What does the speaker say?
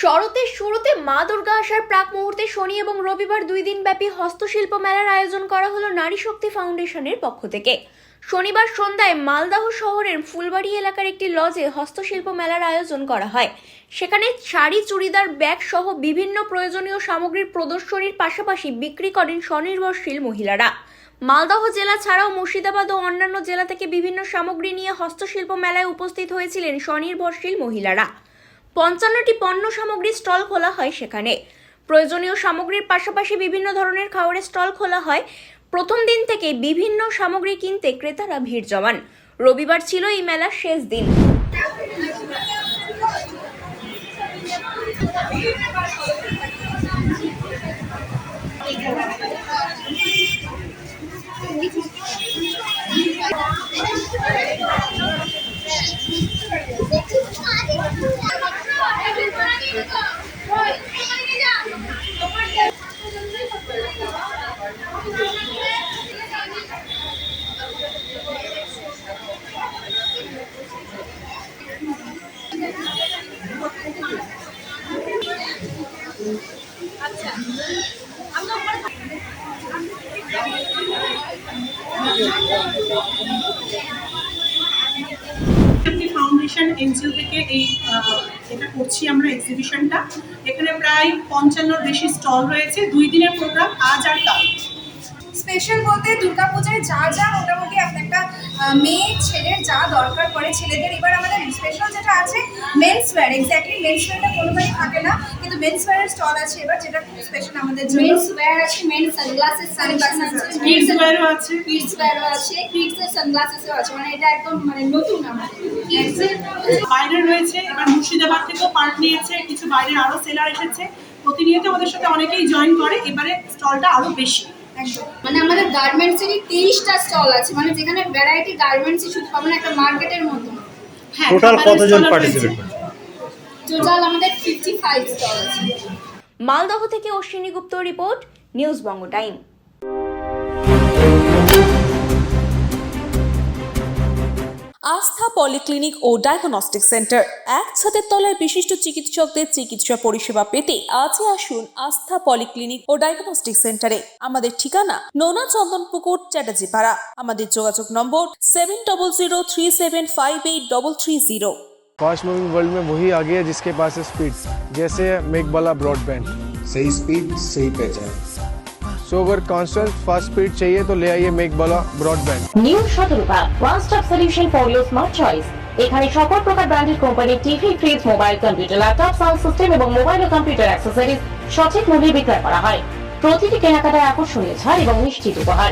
শরতের শুরুতে মা দুর্গা আসার প্রাক মুহূর্তে শনি এবং রবিবার দুই দিন ব্যাপী হস্তশিল্প মেলার আয়োজন করা হলো নারী শক্তি ফাউন্ডেশনের পক্ষ থেকে। শনিবার সন্ধ্যায় মালদাহ শহরের ফুলবাড়ি এলাকার একটি লজে হস্তশিল্প মেলার আয়োজন করা হয়। সেখানে শাড়ি, চুড়িদার, ব্যাগ সহ বিভিন্ন প্রয়োজনীয় সামগ্রীর প্রদর্শনীর পাশাপাশি বিক্রি করেন স্বনির্ভরশীল মহিলারা। মালদহ জেলা ছাড়াও মুর্শিদাবাদ ও অন্যান্য জেলা থেকে বিভিন্ন সামগ্রী নিয়ে হস্তশিল্প মেলায় উপস্থিত হয়েছিলেন স্বনির্ভরশীল মহিলারা। পঞ্চান্নটি পণ্য সামগ্রীর স্টল খোলা হয় সেখানে। প্রয়োজনীয় সামগ্রীর পাশাপাশি বিভিন্ন ধরনের খাবারের স্টল খোলা হয়। প্রথম দিন থেকে বিভিন্ন সামগ্রী কিনতে ক্রেতারা ভিড় জমান। রবিবার ছিল এই মেলার শেষ দিন একটি ফাউন্ডেশন এনজিও থেকে এই এটা করছি আমরা এক্সিবিশনটা এখানে প্রায় পঞ্চান্নর বেশি স্টল রয়েছে, দুই দিনের প্রোগ্রাম আজ আর কাল। স্পেশাল বলতে দুর্গাপূজায় যা যা মোটামুটি একটা মেয়ে, ছেলের যা দরকার পড়ে, ছেলেদের এবার আমাদের স্পেশাল যেটা আছে মেন্স ওয়্যার এক্স্যাক্টলি মেন্স ওয়্যারটা কোনোবারই থাকে না। কিন্তু মেন্স ওয়্যারের স্টল আছে এবার যেটা খুব স্পেশাল আমাদের জন্য। মেন্স ওয়্যার আছে মেন্স সানগ্লাসেস সানগ্লাসেস আছে। কিডস ওয়্যারও আছে। কিডস ওয়্যারও আছে। কিডস এর সানগ্লাসেসও আছে। মানে এটা একদম মানে নতুন আমাদের। কিডস এর বাইরে রয়েছে এবার মুর্শিদাবাদ থেকেও পার্ট নিয়েছে কিছু বাইরের আরও সেলার এসেছে। প্রতিনিয়ত আমাদের সাথে অনেকেই জয়েন করে এবারে স্টলটা আরও বেশি। একদম। মানে আমাদের গার্মেন্টসেরই তেইশটা স্টল আছে। মানে যেখানে ভ্যারাইটি গার্মেন্টসই শুধু পাবেন একটা মার্কেটের মতো হ্যাঁ টোটাল কতজন পার্টিসিপেট। টোটাল আমাদের ফিফটি ফাইভ স্টল আছে। মালদহ থেকে Ashwini Gupta report news Banga time. Aastha polyclinic ও ডায়াগনস্টিক সেন্টার এক ছাদের তলায় বিশিষ্ট চিকিৎসকদের চিকিৎসা পরিষেবা পেতে আজই আসুন আস্থা পলিক্লিনিক ও ডায়াগনস্টিক সেন্টারে। আমাদের ঠিকানা নোনা চন্দনপুকুর চ্যাটার্জিপাড়া। আমাদের যোগাযোগ number seven double zero three seven five eight double three zero fast moving world में वही आगे है जिसके पास है स्पीड जैसे मेक वाला ब्रॉडबैंड सही स्पीड सही पहचान सो अगर कांस्टेंट फास्ट स्पीड चाहिए तो ले आइए मेक वाला broadband new Shatarupa one stop solution for your smart choice এখানে সকল প্রকার ব্র্যান্ডেড কোম্পানির TV fridge mobile computer laptop sound system এবং মোবাইল ও কম্পিউটার অ্যাক্সেসরিজ সঠিক মূল্যে বিক্রয় করা হয় প্রতিটি কেনাকাটায় আকর্ষণীয় ছাড় এবং নিশ্চিত উপহার